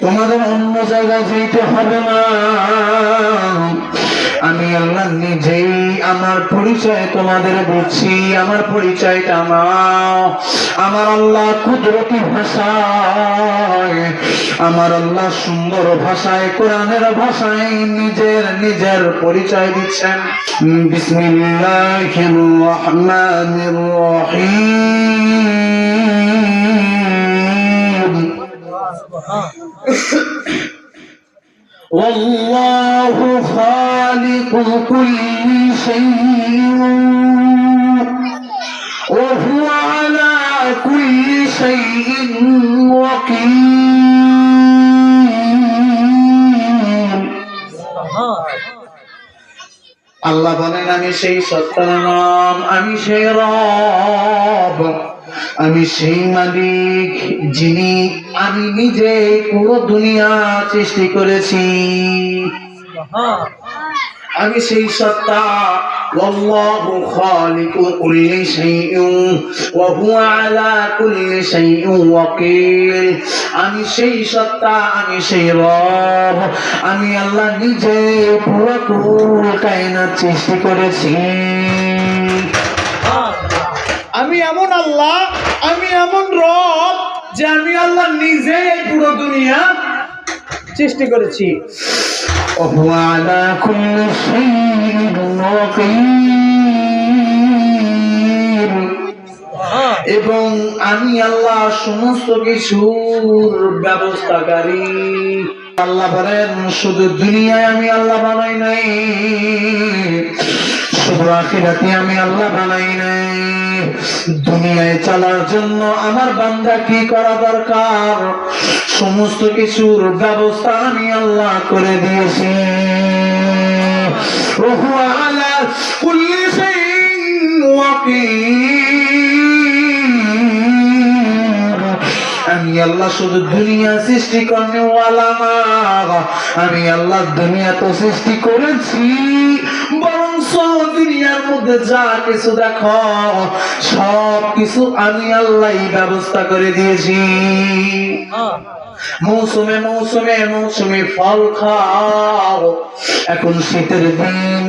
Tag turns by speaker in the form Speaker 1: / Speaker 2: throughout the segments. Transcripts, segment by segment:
Speaker 1: তোমাদের অন্য জায়গায় যেতে হবে না। আমি আল্লাহ নিজেই আমার পরিচয় তোমাদের দিচ্ছি আমার পরিচয়টা নাও। আমার আল্লাহ কুদরতি ভাষায়, আমার আল্লাহ সুন্দর ভাষায়, কোরআনের ভাষায় নিজের নিজের পরিচয় দিচ্ছেন। বিসমিল্লাহির রহমানির রহিম। والله خالق كل شيء وهو على كل شيء وكيل আল্লাহ বলেন আমি সেই সত্তার নাম আমি সেই রব আমি সেই মালিক যিনি আমি নিজে পুরো দুনিয়া সৃষ্টি করেছি আমি সেই সত্তা والله خالق كل شيء وهو على كل شيء وكيل আমি সেই সত্তা আমি সেই রব আমি আল্লাহ নিজে পুরো কুল কায়নাত সৃষ্টি করেছি আমি এমন আল্লাহ আমি এমন রব যে আমি আল্লাহ নিজে এই পুরো দুনিয়া সৃষ্টি করেছি। এবং আমি আল্লাহ সমস্ত কিছুর ব্যবস্থাকারী। আল্লাহ বলেন শুধু দুনিয়ায় আমি আল্লাহ বানাই নাই। আমি আল্লাহ বানাই নাই। দুনিয়ায় চলার জন্য আমার বান্দা কি করা দরকার? সমস্ত কিছুর ব্যবস্থা আমি আল্লাহ করে দিয়েছি। আমি আল্লাহ শুধু দুনিয়া সৃষ্টি করনে আমি আল্লাহ দুনিয়া তো সৃষ্টি করেছি। দুনিয়ার মধ্যে যা কিছু দেখো, সব কিছু আমি আল্লাহ ব্যবস্থা করে দিয়েছি। মৌসুমে মৌসুমে মৌসুমে ফল খাও। এখন শীতের দিন,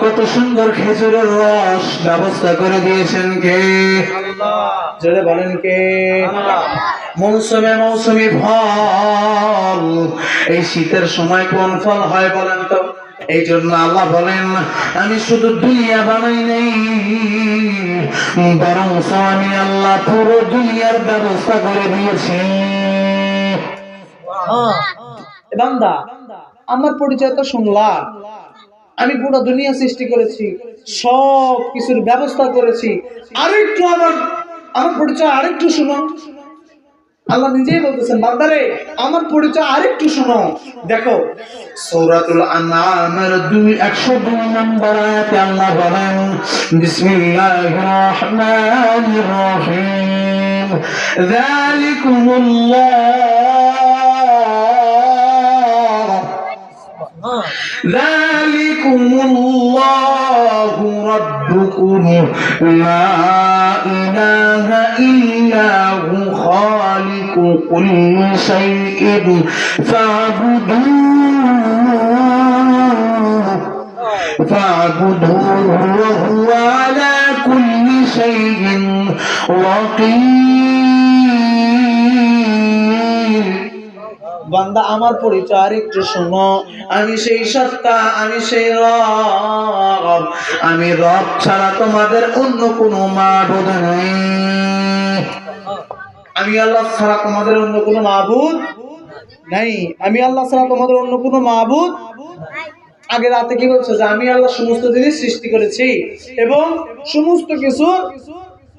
Speaker 1: কত সুন্দর খেজুরের রস ব্যবস্থা করে দিয়েছেন কে? জোরে বলেন কে? মৌসুমে মৌসুমি ফল, এই শীতের সময় কোন ফল হয় বলেন তো? এই জন্য আল্লাহ বলেন, আমি শুধু দুনিয়া বানাই নেই, বরং আমি আল্লাহ পুরো দুনিয়ার ব্যবস্থা করে দিয়েছি।
Speaker 2: আমার পরিচয় তো শুনলাম। আমি পুরো দুনিয়া সৃষ্টি করেছি সব কিছুর ব্যবস্থা করেছি। আরেকটু আমার আমার পরিচয় আরেকটু শুনো। আল্লাহ নিজেই বলতেছেন, বান্দারে, আমার পরিচয় আরেকটু শোনো। দেখো,
Speaker 1: সৌরাতুল আনামের দুই একশো দুই নম্বর আয়াতে আল্লাহ বলেন, বিসমিল্লাহির রহমানির রহিম। যালিকুমুল্লাহ যালিকুমুল্লাহ রাব্বুকুম, লা ইলাহা ইল্লা হু خالق كل شيء فاعبدوه فاعبدوه وهو على كل شيء وكيل
Speaker 2: বান্দা আমার পরিচয় আরেকটু শোনো
Speaker 1: আমি সেই সত্তা আমি সেই রব আমি রব ছাড়া তোমাদের অন্য কোনো মাবুদ নেই
Speaker 2: আমি আল্লাহ ছাড়া তোমাদের অন্য কোনো মাহবুদ নাই। আমি আল্লাহ ছাড়া তোমাদের অন্য কোনো মাহবুদ আগে রাতে কি বলছো? যে আমি আল্লাহ সমস্ত জিনিস সৃষ্টি করেছি এবং সমস্ত কিছু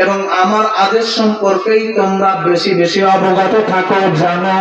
Speaker 1: এবং আমার আদেশ সম্পর্কেই তোমরা বেশি বেশি অবগত থাকো জানো।